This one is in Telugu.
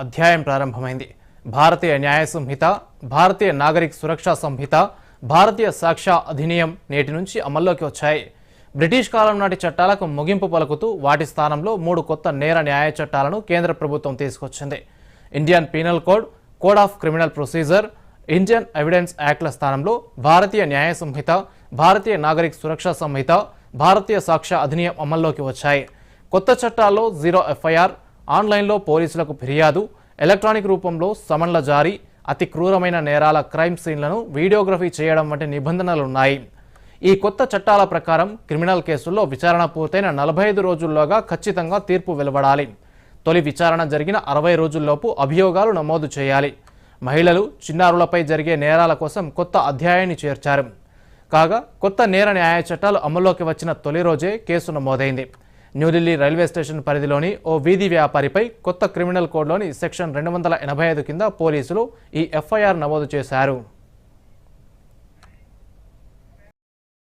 అధ్యాయం ప్రారంభమైంది. భారతీయ న్యాయ సంహిత భారతీయ నాగరిక సురక్షా సంహిత భారతీయ సాక్ష్య అధినియం నేటి నుంచి అమల్లోకి వచ్చాయి. బ్రిటిష్ కాలం నాటి చట్టాలకు ముగింపు పలుకుతూ వాటి స్థానంలో మూడు కొత్త నేర న్యాయ చట్టాలను కేంద్ర ప్రభుత్వం తీసుకొచ్చింది. Indian penal code code of criminal procedure Indian evidence యాక్ట్ల స్థానంలో భారతీయ న్యాయ సంహిత భారతీయ నాగరిక సురక్షా సంహిత భారతీయ సాక్ష్య అధినియం అమల్లోకి వచ్చాయి. కొత్త చట్టాల్లో జీరో ఎఫ్ఐఆర్ ఆన్లైన్లో పోలీసులకు ఫిర్యాదు ఎలక్ట్రానిక్ రూపంలో సమన్ల జారీ అతి క్రూరమైన నేరాల క్రైమ్ సీన్లను వీడియోగ్రఫీ చేయడం వంటి నిబంధనలున్నాయి. ఈ కొత్త చట్టాల ప్రకారం క్రిమినల్ కేసుల్లో విచారణ పూర్తయిన నలభై ఐదు రోజుల్లోగా ఖచ్చితంగా తీర్పు వెలువడాలి. తొలి విచారణ జరిగిన అరవై రోజుల్లోపు అభియోగాలు నమోదు చేయాలి. మహిళలు చిన్నారులపై జరిగే నేరాల కోసం కొత్త అధ్యాయాన్ని చేర్చారు. కాగా కొత్త నేర న్యాయ చట్టాలు అమల్లోకి వచ్చిన తొలి రోజే కేసు నమోదైంది. న్యూఢిల్లీ రైల్వే స్టేషన్ పరిధిలోని ఓ వీధి వ్యాపారిపై కొత్త క్రిమినల్ కోడ్లోని సెక్షన్ రెండు వందల ఎనభై ఐదు కింద పోలీసులు ఈ ఎఫ్ఐఆర్ నమోదు చేశారు.